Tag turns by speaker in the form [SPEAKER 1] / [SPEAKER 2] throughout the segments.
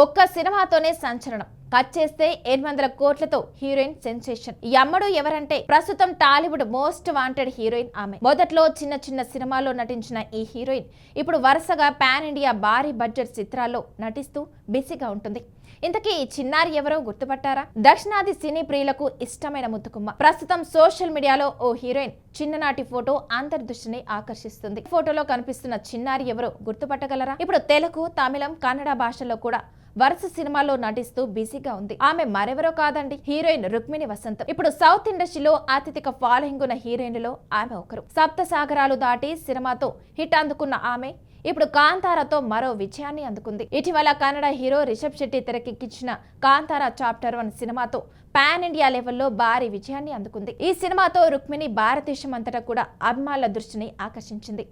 [SPEAKER 1] ఒక్క సినిమాతోనే సంచలనం. కట్ చేస్తే ఎనిమిది వందల కోట్లతో హీరోయిన్ సెన్సేషన్. ఈ అమ్మడు ఎవరంటే ప్రస్తుతం టాలీవుడ్ మోస్ట్ వాంటెడ్ హీరోయిన్ ఆమె. మొదట్లో చిన్న చిన్న సినిమాల్లో నటించిన ఈ హీరోయిన్ ఇప్పుడు వరుసగా పాన్ ఇండియా భారీ బడ్జెట్ చిత్రాల్లో నటిస్తూ బిజీగా ఉంటుంది. ఇంతకీ ఈ చిన్నారి ఎవరో గుర్తుపట్టారా? దక్షిణాది సినీ ప్రియులకు ఇష్టమైన ముత్తుకుమ్మ ప్రస్తుతం సోషల్ మీడియాలో ఓ హీరోయిన్ చిన్ననాటి ఫోటో అంతర్దృష్టిని ఆకర్షిస్తుంది. ఫోటోలో కనిపిస్తున్న చిన్నారి ఎవరో గుర్తుపట్టగలరా? ఇప్పుడు తెలుగు తమిళం కన్నడ భాషల్లో కూడా వరుస సినిమాల్లో నటిస్తూ బిజీగా ఉంది. ఆమె మరెవరో కాదండి హీరోయిన్ రుక్మిణి వసంతం. ఇప్పుడు సౌత్ ఇండస్ట్రీలో అత్యధిక ఫాలోయింగ్ ఉన్న హీరోయిన్లలో ఆమె ఒకరు. సప్త సాగరాలు దాటి సినిమాతో హిట్ అందుకున్న ఆమె ఇప్పుడు కాంతారాతో మరో విజయాన్ని అందుకుంది. ఇటీవల కన్నడ హీరో రిషబ్ శెట్టి తెరకెక్కించిన కాంతారా చాప్టర్ వన్ సినిమాతో పాన్ ఇండియా లెవెల్లో భారీ విజయాన్ని అందుకుంది. ఈ సినిమాతో రుక్మిణి భారతదేశం అంతటా కూడా అభిమానుల దృష్టిని ఆకర్షించింది.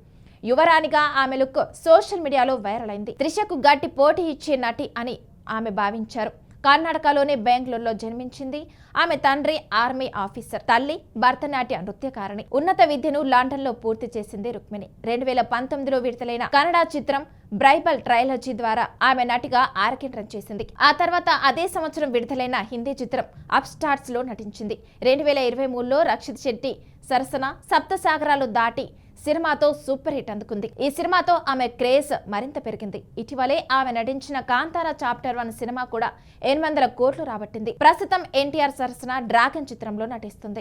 [SPEAKER 1] యువరాణిగా ఆమె లుక్ సోషల్ మీడియాలో వైరల్ అయింది. త్రిషకు గట్టి పోటీ ఇచ్చే నటి అని ఆమె భావించారు. కర్ణాటకలోని బెంగళూరులో జన్మించింది ఆమె తండ్రి ఆర్మీ ఆఫీసర్. తల్లి భరతనాట్య నృత్యకారిణి. ఉన్నత విద్యను లండన్లో పూర్తి చేసింది రుక్మిణి. రెండు వేల పంతొమ్మిదిలో విడుదలైన కన్నడ చిత్రం బ్రైబల్ ట్రైలజీ ద్వారా ఆమె నటిగా ఆరకేంద్రం చేసింది. ఆ తర్వాత అదే సంవత్సరం విడుదలైన హిందీ చిత్రం అప్ స్టార్స్లో నటించింది. రెండు వేల ఇరవై మూడులో రక్షిత్ శెట్టి సరసన సప్తసాగరాలు దాటి సినిమాతో సూపర్ హిట్ అందుకుంది. ఈ సినిమాతో ఆమె క్రేజ్ మరింత పెరిగింది. ఇటీవలే ఆమె నటించిన కాంతారా చాప్టర్ వన్ సినిమా కూడా ఎనిమిది వందల కోట్లు రాబట్టింది. ప్రస్తుతం ఎన్టీఆర్ సరసన డ్రాగన్ చిత్రంలో నటిస్తుంది.